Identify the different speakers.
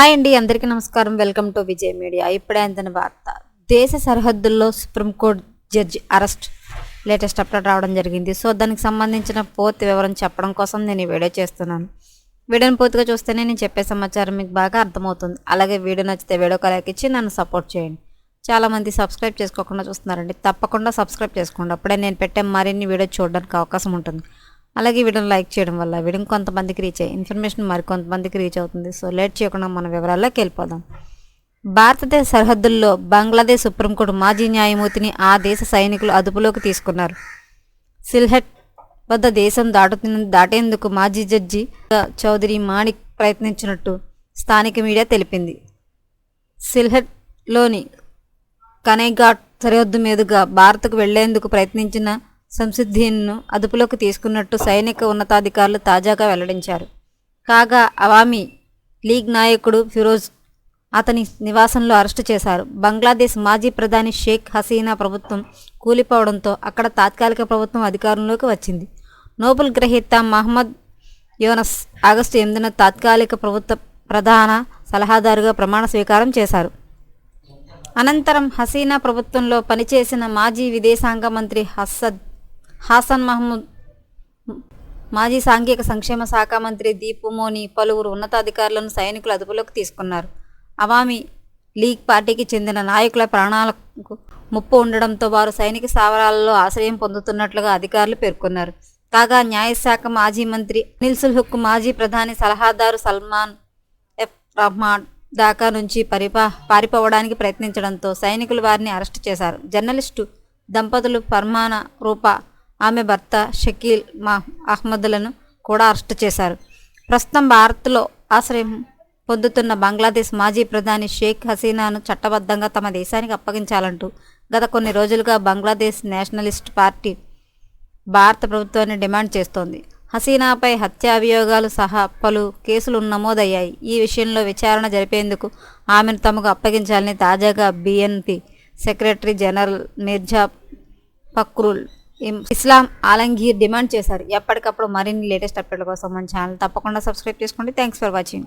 Speaker 1: Hi అండి అందరికీ నమస్కారం. Welcome to Vijay media. ఇప్పుడే అందిన వార్త. దేశ సరిహద్దుల్లో supreme court judge arrest. Latest update రావడం జరిగింది. సో దానికి సంబంధించిన పూర్తి వివరం చెప్పడం కోసం నేను ఈ వీడియో చేస్తున్నాను. వీడియోని పూర్తిగా చూస్తేనే నేను చెప్పే సమాచారం మీకు బాగా అర్థమవుతుంది. అలాగే వీడియో నచ్చితే వీడియో కలెక్ ఇచ్చి నన్ను సపోర్ట్ చేయండి. చాలామంది సబ్స్క్రైబ్ చేసుకోకుండా చూస్తున్నారండి. తప్పకుండా సబ్స్క్రైబ్ చేసుకోండి. అప్పుడే నేను పెట్టే మరిన్ని వీడియో చూడడానికి అవకాశం ఉంటుంది. అలాగే వీడియోని లైక్ చేయడం వల్ల వీడియో కొంతమందికి రీచ్ అయ్యి ఇన్ఫర్మేషన్ మరి కొంతమందికి రీచ్ అవుతుంది. సో లేట్ చేయకుండా మన వివరాల్లోకి వెళ్ళిపోదాం. భారతదేశ సరిహద్దుల్లో బంగ్లాదేశ్ సుప్రీంకోర్టు మాజీ న్యాయమూర్తిని ఆ దేశ సైనికులు అదుపులోకి తీసుకున్నారు. సిల్హెట్ వద్ద దేశం దాటుతున్న దాటేందుకు మాజీ జడ్జి చౌదరి మాణిక్ ప్రయత్నించినట్టు స్థానిక మీడియా తెలిపింది. సిల్హెట్లోని కనైఘాట్ సరిహద్దు మీదుగా భారత్కు వెళ్ళేందుకు ప్రయత్నించిన సంసిద్దీన్ను అదుపులోకి తీసుకున్నట్టు సైనిక ఉన్నతాధికారులు తాజాగా వెల్లడించారు. కాగా అవామీ లీగ్ నాయకుడు ఫిరోజ్ అతని నివాసంలో అరెస్టు చేశారు. బంగ్లాదేశ్ మాజీ ప్రధాని షేక్ హసీనా ప్రభుత్వం కూలిపోవడంతో అక్కడ తాత్కాలిక ప్రభుత్వం అధికారంలోకి వచ్చింది. నోబెల్ గ్రహీత మహమ్మద్ యోనస్ ఆగస్టు ఎనిమిదిన తాత్కాలిక ప్రభుత్వ ప్రధాన సలహాదారుగా ప్రమాణ స్వీకారం చేశారు. అనంతరం హసీనా ప్రభుత్వంలో పనిచేసిన మాజీ విదేశాంగ మంత్రి హస్సద్ హాసన్ మహమూద్ మాజీ సాంఘిక సంక్షేమ శాఖ మంత్రి దీపు మోని పలువురు ఉన్నతాధికారులను సైనికులు అదుపులోకి తీసుకున్నారు. అవామీ లీగ్ పార్టీకి చెందిన నాయకుల ప్రాణాలకు ముప్పు ఉండడంతో వారు సైనిక స్థావరాలలో ఆశ్రయం పొందుతున్నట్లుగా అధికారులు పేర్కొన్నారు. కాగా న్యాయశాఖ మాజీ మంత్రి అనిల్ సుల్హుక్ మాజీ ప్రధాని సలహాదారు సల్మాన్ ఎఫ్ రహమాన్ దాకా నుంచి పరిపా పారిపోవడానికి ప్రయత్నించడంతో సైనికులు వారిని అరెస్టు చేశారు. జర్నలిస్టు దంపతులు పర్మాన రూపా ఆమె భర్త షకీల్ మా అహ్మద్లను కూడా అరెస్టు చేశారు. ప్రస్తుతం భారత్లో ఆశ్రయం పొందుతున్న బంగ్లాదేశ్ మాజీ ప్రధాని షేక్ హసీనాను చట్టబద్ధంగా తమ దేశానికి అప్పగించాలంటూ గత కొన్ని రోజులుగా బంగ్లాదేశ్ నేషనలిస్ట్ పార్టీ భారత ప్రభుత్వాన్ని డిమాండ్ చేస్తోంది. హసీనాపై హత్యా అభియోగాలు సహా పలు కేసులు నమోదయ్యాయి. ఈ విషయంలో విచారణ జరిపేందుకు ఆమెను తమకు అప్పగించాలని తాజాగా BNP secretary general Mirza Fakhrul Islam Alamgir demand చేశారు. ఎప్పటికప్పుడు మరిన్ని లేటెస్ట్ అప్డేట్ల కోసం మన ఛానల్ తప్పకుండా సబ్స్క్రైబ్ చేసుకోండి. Thanks for watching.